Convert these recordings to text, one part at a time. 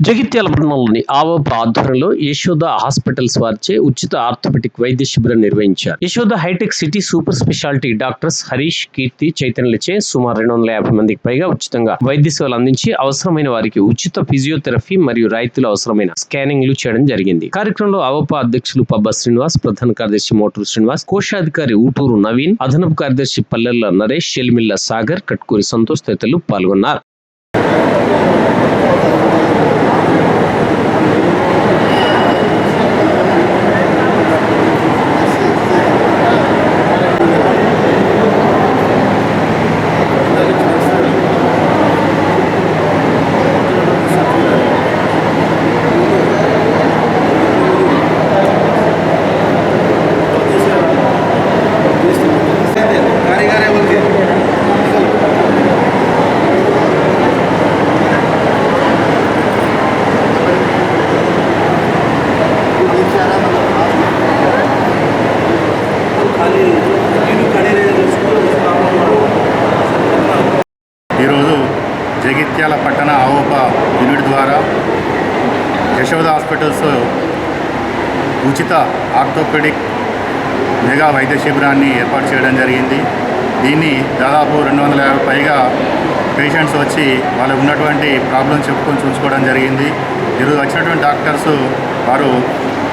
జగిత్యాల పట్టణంలోని ఆవోప ఆధ్వర్యంలో యశోద హాస్పిటల్స్ వారిచే ఉచిత ఆర్థోపెటిక్ వైద్య శిబిరం నిర్వహించారు. Yashoda Hitech City super speciality doctors Harish Keerthi చైతన్యలచే సుమారు రెండు వందల యాభై మందికి పైగా ఉచితంగా వైద్య సేవలు అందించి అవసరమైన వారికి ఉచిత ఫిజియోథెరపీ మరియు రైతులు అవసరమైన స్కానింగ్లు చేయడం జరిగింది. కార్యక్రమంలో ఆవోప అధ్యక్షులు పబ్బ శ్రీనివాస్ ప్రధాన కార్యదర్శి మోటూరు శ్రీనివాస్ కోశాధికారి ఊటూరు నవీన్ అదనపు కార్యదర్శి పల్లెల్ల నరేష్ షెల్మిల్ల సాగర్ కట్కూరి సంతోష్ తదితరులు పాల్గొన్నారు. జగిత్యాల పట్టణ ఆవోప యూనిట్ ద్వారా యశోద హాస్పిటల్స్ ఉచిత ఆర్థోపెడిక్ మెగా వైద్య శిబిరాన్ని ఏర్పాటు చేయడం జరిగింది. దీన్ని దాదాపు రెండు వందల యాభై పైగా పేషెంట్స్ వచ్చి వాళ్ళకు ఉన్నటువంటి ప్రాబ్లమ్స్ చెప్పుకొని చూసుకోవడం జరిగింది. ఈరోజు వచ్చినటువంటి డాక్టర్స్ వారు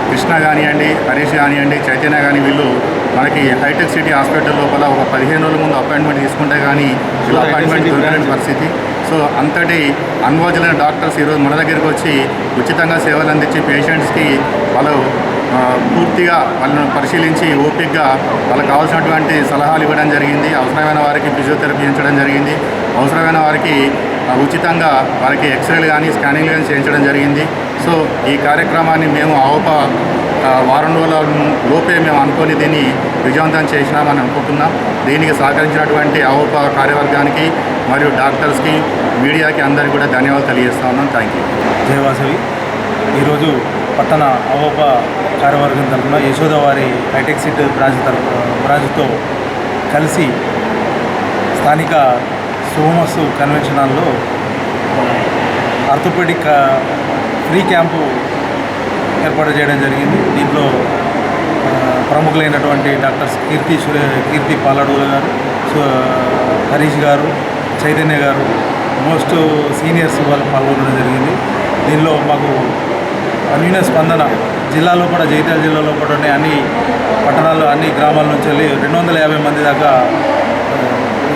కృష్ణ కానివ్వండి హరీష్ కానివ్వండి చైతన్య కానీ వీళ్ళు మనకి హైటెక్ సిటీ హాస్పిటల్ లోపల ఒక పదిహేను రోజుల ముందు అపాయింట్మెంట్ తీసుకుంటే కానీ ఇలా అపాయింట్మెంట్ దొరకలేని పరిస్థితి. సో అంతటి అనుభవజులైన డాక్టర్స్ ఈరోజు మన దగ్గరికి వచ్చి ఉచితంగా సేవలు అందించి పేషెంట్స్కి వాళ్ళు పూర్తిగా వాళ్ళను పరిశీలించి ఓపిక్గా వాళ్ళకి కావాల్సినటువంటి సలహాలు ఇవ్వడం జరిగింది. అవసరమైన వారికి ఫిజియోథెరపీ చేయించడం జరిగింది. అవసరమైన వారికి ఉచితంగా వారికి ఎక్స్రేలు కానీ స్కానింగ్లు కానీ చేయించడం జరిగింది. సో ఈ కార్యక్రమాన్ని మేము ఆవప వారం రోజుల లోపే మేము అనుకోని దీన్ని విజయవంతం చేసినామని అనుకుంటున్నాం. దీనికి సహకరించినటువంటి ఆవప కార్యవర్గానికి మరియు డాక్టర్స్కి మీడియాకి అందరికీ కూడా ధన్యవాదాలు తెలియజేస్తా ఉన్నాం. థ్యాంక్ యూ జయవాసవి ఈరోజు పట్టణ అవోప కార్యవర్గం తరఫున యశోదవారి హైటెక్ సిటీ బ్రాంచ్ తరఫు బ్రాంచ్తో కలిసి స్థానిక సోమస్ కన్వెన్షన్ హాల్లో ఆర్థోపెడిక్ ఫ్రీ క్యాంపు ఏర్పాటు చేయడం జరిగింది. దీంట్లో ప్రముఖులైనటువంటి డాక్టర్స్ కీర్తి సురే కీర్తి పాలడూల గారు హరీష్ గారు చైతన్య గారు మోస్ట్ సీనియర్స్ వాళ్ళు పాల్గొనడం జరిగింది. దీనిలో మాకు అన్యూన స్పందన జిల్లాలో కూడా జగిత్యాల జిల్లాలో కూడా అన్ని పట్టణాల్లో అన్ని గ్రామాల నుంచి వెళ్ళి రెండు వందల యాభై మంది దాకా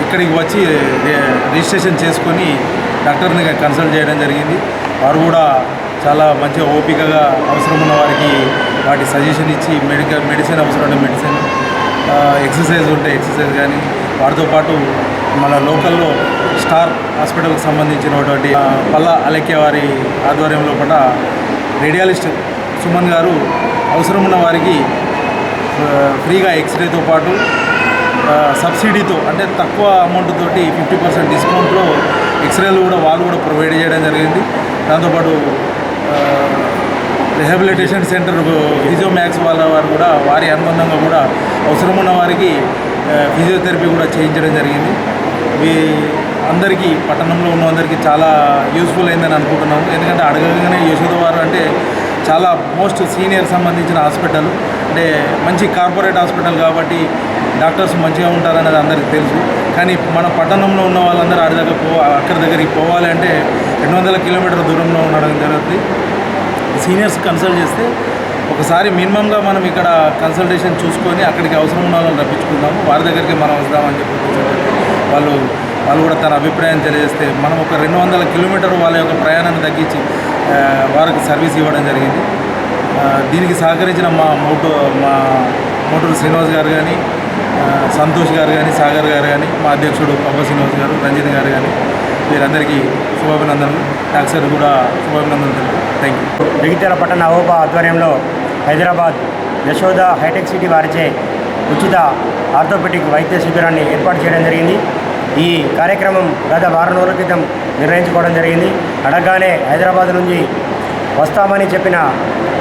ఇక్కడికి వచ్చి రిజిస్ట్రేషన్ చేసుకొని డాక్టర్ని కన్సల్ట్ చేయడం జరిగింది. వారు కూడా చాలా మంచిగా ఓపికగా అవసరం ఉన్న వారికి వాటి సజెషన్ ఇచ్చి మెడికల్ మెడిసిన్ అవసరం ఉంటే మెడిసిన్ ఎక్సర్సైజ్ ఉంటే ఎక్సర్సైజ్ కానీ వాటితో పాటు మన లోకల్లో స్టార్ హాస్పిటల్కి సంబంధించినటువంటి పల్ల అలక్య వారి ఆధ్వర్యంలో కూడా రేడియాలిస్ట్ సుమన్ గారు అవసరం ఉన్న వారికి ఫ్రీగా ఎక్స్రేతో పాటు సబ్సిడీతో అంటే తక్కువ అమౌంట్ తోటి ఫిఫ్టీ పర్సెంట్ డిస్కౌంట్లో ఎక్స్రేలు కూడా వాళ్ళు కూడా ప్రొవైడ్ చేయడం జరిగింది. దాంతోపాటు రిహాబిలిటేషన్ సెంటర్ ఫిజియోమ్యాక్స్ వాళ్ళ వారు కూడా వారి అనుబంధంగా కూడా అవసరం ఉన్న వారికి ఫిజియోథెరపీ కూడా చేయించడం జరిగింది. మీ అందరికీ పట్టణంలో ఉన్న అందరికీ చాలా యూస్ఫుల్ అయిందని అనుకుంటున్నాము. ఎందుకంటే అడగగానే యశోద వారు అంటే చాలా మోస్ట్ సీనియర్ సంబంధించిన హాస్పిటల్ అంటే మంచి కార్పొరేట్ హాస్పిటల్ కాబట్టి డాక్టర్స్ మంచిగా ఉంటారనేది అందరికీ తెలుసు. కానీ మన పట్టణంలో ఉన్న వాళ్ళందరూ అడి దగ్గర పో అక్కడి దగ్గరికి పోవాలి అంటే రెండు వందల కిలోమీటర్ దూరంలో ఉండడం జరుగుతుంది సీనియర్స్ కన్సల్ట్ చేస్తే ఒకసారి మినిమంగా మనం ఇక్కడ కన్సల్టేషన్ చూసుకొని అక్కడికి అవసరం ఉన్న వాళ్ళని రప్పించుకుందాము. వారి దగ్గరికి మనం వస్తామని చెప్పి వాళ్ళు వాళ్ళు కూడా తన అభిప్రాయం తెలియజేస్తే మనం ఒక రెండు వందల కిలోమీటర్ వాళ్ళ యొక్క ప్రయాణాన్ని తగ్గించి వారికి సర్వీస్ ఇవ్వడం జరిగింది. దీనికి సహకరించిన మా మోటో మా మోటూరు శ్రీనివాస్ గారు కానీ సంతోష్ గారు కానీ సాగర్ గారు కానీ మా అధ్యక్షుడు పబ్బ శ్రీనివాస్ గారు రంజిత్ గారు కానీ మీరందరికీ శుభాభినందనలు. డాక్టర్ కూడా శుభాభినందనలు థ్యాంక్ యూ జగిత్యాల పట్టణ అవోపా ఆధ్వర్యంలో హైదరాబాద్ యశోద హైటెక్ సిటీ వారిచే ఉచిత ఆర్థోపెటిక్ వైద్య శిబిరాన్ని ఏర్పాటు చేయడం జరిగింది. ఈ కార్యక్రమం గత వారం రోజుల క్రితం నిర్వహించుకోవడం జరిగింది. అడగగానే హైదరాబాద్ నుంచి వస్తామని చెప్పిన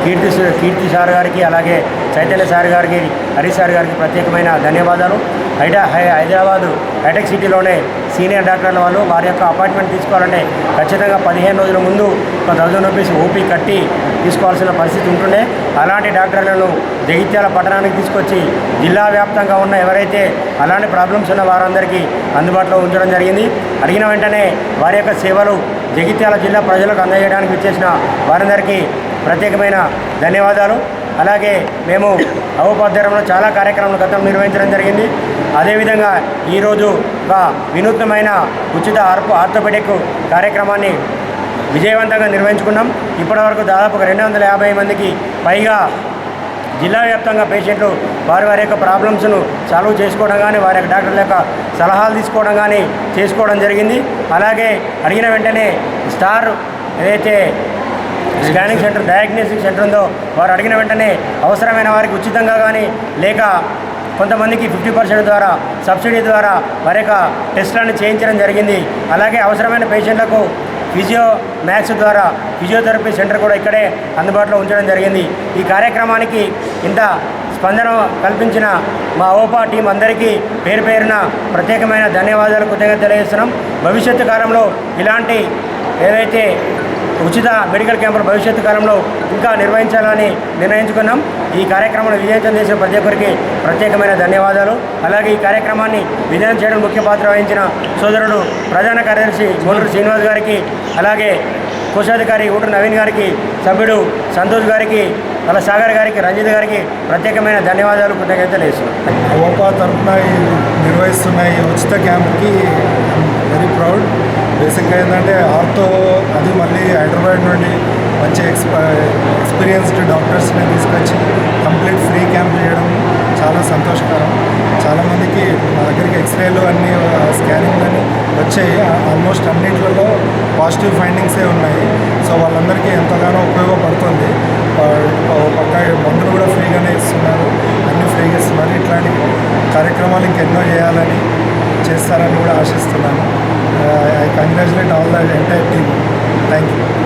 కీర్తి కీర్తి సార్ గారికి అలాగే చైతన్య సార్ గారికి హరీష్ సార్ గారికి ప్రత్యేకమైన ధన్యవాదాలు. హైడా హై హైదరాబాదు హైటెక్ సిటీలోనే సీనియర్ డాక్టర్ల వాళ్ళు వారి యొక్క అపాయింట్మెంట్ తీసుకోవాలంటే ఖచ్చితంగా పదిహేను రోజుల ముందు ఒక థౌజండ్ రూపీస్ ఓపీ కట్టి తీసుకోవాల్సిన పరిస్థితి ఉంటుండే. అలాంటి డాక్టర్లను జగిత్యాల పట్టణానికి తీసుకొచ్చి జిల్లా వ్యాప్తంగా ఉన్న ఎవరైతే అలాంటి ప్రాబ్లమ్స్ ఉన్న వారందరికీ అందుబాటులో ఉంచడం జరిగింది. అడిగిన వెంటనే వారి యొక్క సేవలు జగిత్యాల జిల్లా ప్రజలకు అందజేయడానికి ఇచ్చేసిన వారందరికీ ప్రత్యేకమైన ధన్యవాదాలు. అలాగే మేము అవోపాధ్యాయంలో చాలా కార్యక్రమాలు గతం నిర్వహించడం జరిగింది. అదేవిధంగా ఈరోజు ఒక వినూత్నమైన ఉచిత ఆర్ప ఆర్థోపెడిక్ కార్యక్రమాన్ని విజయవంతంగా నిర్వహించుకున్నాం. ఇప్పటివరకు దాదాపు ఒక రెండు వందల యాభై మందికి పైగా జిల్లా వ్యాప్తంగా పేషెంట్లు వారి వారి యొక్క ప్రాబ్లమ్స్ను సాల్వ్ చేసుకోవడం కానీ వారి యొక్క డాక్టర్ల యొక్క సలహాలు తీసుకోవడం కానీ చేసుకోవడం జరిగింది. అలాగే అడిగిన వెంటనే స్టార్ ఏదైతే స్కానింగ్ సెంటర్ డయాగ్నోస్టిక్ సెంటర్ ఉందో వారు అడిగిన వెంటనే అవసరమైన వారికి ఉచితంగా కానీ లేక కొంతమందికి ఫిఫ్టీ పర్సెంట్ ద్వారా సబ్సిడీ ద్వారా వారి యొక్క టెస్టులను చేయించడం జరిగింది. అలాగే అవసరమైన పేషెంట్లకు ఫిజియో మ్యాథ్స్ ద్వారా ఫిజియోథెరపీ సెంటర్ కూడా ఇక్కడే అందుబాటులో ఉంచడం జరిగింది. ఈ కార్యక్రమానికి ఇంత స్పందన కల్పించిన మా ఓపా టీం అందరికీ పేరు పేరున ప్రత్యేకమైన ధన్యవాదాలు కృతజ్ఞత తెలియజేస్తున్నాం. భవిష్యత్తు కాలంలో ఇలాంటి ఏవైతే ఉచిత మెడికల్ క్యాంపులు భవిష్యత్తు కాలంలో ఇంకా నిర్వహించాలని నిర్ణయించుకున్నాం. ఈ కార్యక్రమాన్ని విజయవంతం చేసిన ప్రతి ఒక్కరికి ప్రత్యేకమైన ధన్యవాదాలు. అలాగే ఈ కార్యక్రమాన్ని విజయం చేయడం ముఖ్య పాత్ర వహించిన సోదరుడు ప్రధాన కార్యదర్శి గోలూరు శ్రీనివాస్ గారికి అలాగే కోశాధికారి ఊటు నవీన్ గారికి సభ్యుడు సంతోష్ గారికి అలా సాగర్ గారికి రంజిత్ గారికి ప్రత్యేకమైన ధన్యవాదాలు కృతజ్ఞతలు వేస్తున్నాం ఓపా తరఫున నిర్వహిస్తున్న ఈ ఉచిత క్యాంప్కి వెరీ ప్రౌడ్. బేసిక్గా ఏంటంటే ఆర్తో అది మళ్ళీ హైదరాబాద్ నుండి మంచి ఎక్స్ప ఎక్స్పీరియన్స్డ్ డాక్టర్స్ని తీసుకొచ్చి కంప్లీట్ ఫ్రీ క్యాంప్ చేయడం చాలా సంతోషకరం. చాలామందికి మా దగ్గరికి ఎక్స్రేలు అన్ని స్కానింగ్ అని వచ్చాయి. ఆల్మోస్ట్ అన్నిట్లలో పాజిటివ్ ఫైండింగ్సే ఉన్నాయి. సో వాళ్ళందరికీ ఎంతగానో ఉపయోగపడుతుంది. పక్క మందులు కూడా ఫ్రీగానే ఇస్తున్నారు. అన్నీ ఫ్రీగా ఇస్తున్నారు. ఇట్లాంటి కార్యక్రమాలు ఇంకెన్నో చేయాలని చేస్తారని కూడా ఆశిస్తున్నాను. I congratulate all the entire team thank you